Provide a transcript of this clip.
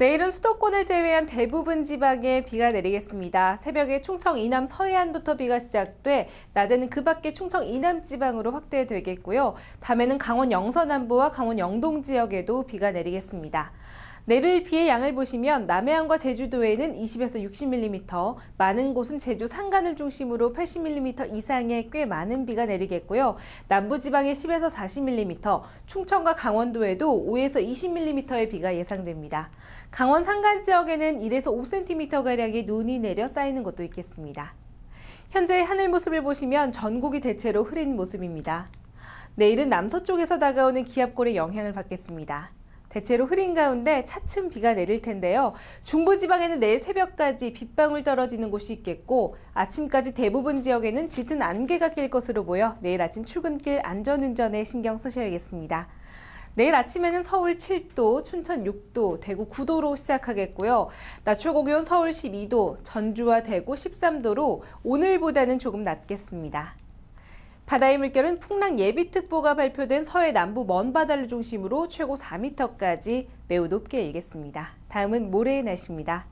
내일은 수도권을 제외한 대부분 지방에 비가 내리겠습니다. 새벽에 충청 이남 서해안부터 비가 시작돼 낮에는 그 밖에 충청 이남 지방으로 확대되겠고요. 밤에는 강원 영서 남부와 강원 영동 지역에도 비가 내리겠습니다. 내릴 비의 양을 보시면 남해안과 제주도에는 20에서 60mm, 많은 곳은 제주 산간을 중심으로 80mm 이상의 꽤 많은 비가 내리겠고요. 남부지방에 10에서 40mm, 충청과 강원도에도 5에서 20mm의 비가 예상됩니다. 강원 산간 지역에는 1에서 5cm가량의 눈이 내려 쌓이는 곳도 있겠습니다. 현재 하늘 모습을 보시면 전국이 대체로 흐린 모습입니다. 내일은 남서쪽에서 다가오는 기압골의 영향을 받겠습니다. 대체로 흐린 가운데 차츰 비가 내릴 텐데요. 중부지방에는 내일 새벽까지 빗방울 떨어지는 곳이 있겠고 아침까지 대부분 지역에는 짙은 안개가 낄 것으로 보여 내일 아침 출근길 안전운전에 신경 쓰셔야겠습니다. 내일 아침에는 서울 7도, 춘천 6도, 대구 9도로 시작하겠고요. 낮 최고 기온 서울 12도, 전주와 대구 13도로 오늘보다는 조금 낮겠습니다. 바다의 물결은 풍랑 예비특보가 발표된 서해 남부 먼 바다를 중심으로 최고 4m까지 매우 높게 일겠습니다. 다음은 모레의 날씨입니다.